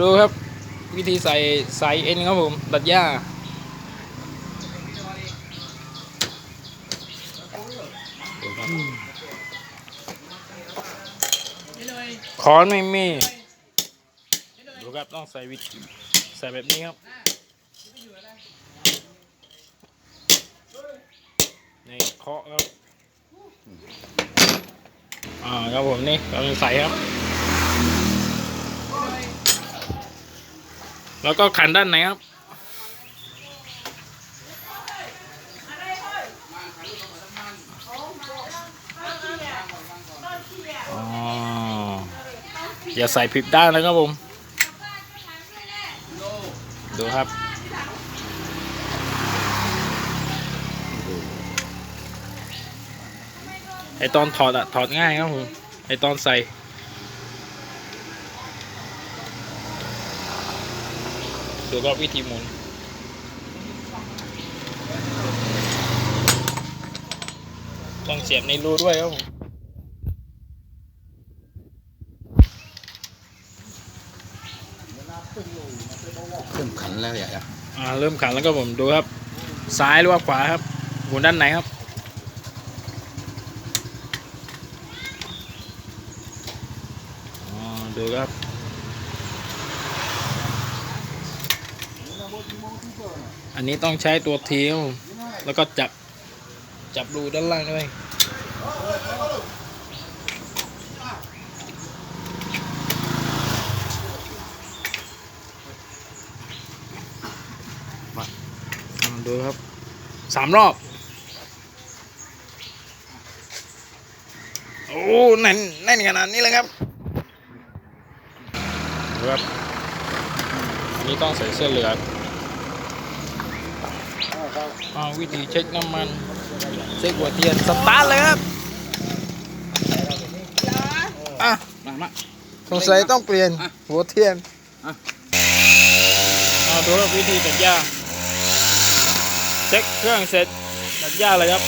ดูครับ วิธีใส่ใส่เอ็นครับผมตัดหญ้าขอนไม่มี ดูครับต้องใส่วิธีใส่แบบนี้ครับนี่เคาะครับอ่าครับผมนี่กำลังใส่ครับ แล้วก็ขันด้านไหนครับอ๋ออย่าใส่ผิดด้านนะครับผม ดูครับไอตอนถอดอะถอดง่ายครับผมไอตอนใส่ ดูก็วิธีหมุนต้องเสียบในรูด้วยครับผมเริ่มขันแล้วอย่าอ่าเริ่มขันแล้วก็ผมดูครับ ซ้ายหรือว่าขวาครับหมุนด้านไหนครับอ๋อดูครับ อันนี้ต้องใช้ตัวเทีครับผมแล้วก็จับ จับรูด้านล่างด้วยอ่าดูครับสามรอบ โอ้แน่นแน่นขนาดนี้เลยครับครับ อันนี้ต้องใส่เสื้อเหลือง อ่าวิธีเช็คน้ำมัน เช็คหัวเทียนสตาร์ทเลยครับอะมามาสงสัยต้องเปลี่ยนหัวเทียนอะเอาดูครับวิธีตัดหญ้าเช็คเครื่องเสร็จตัดหญ้าเลยครับ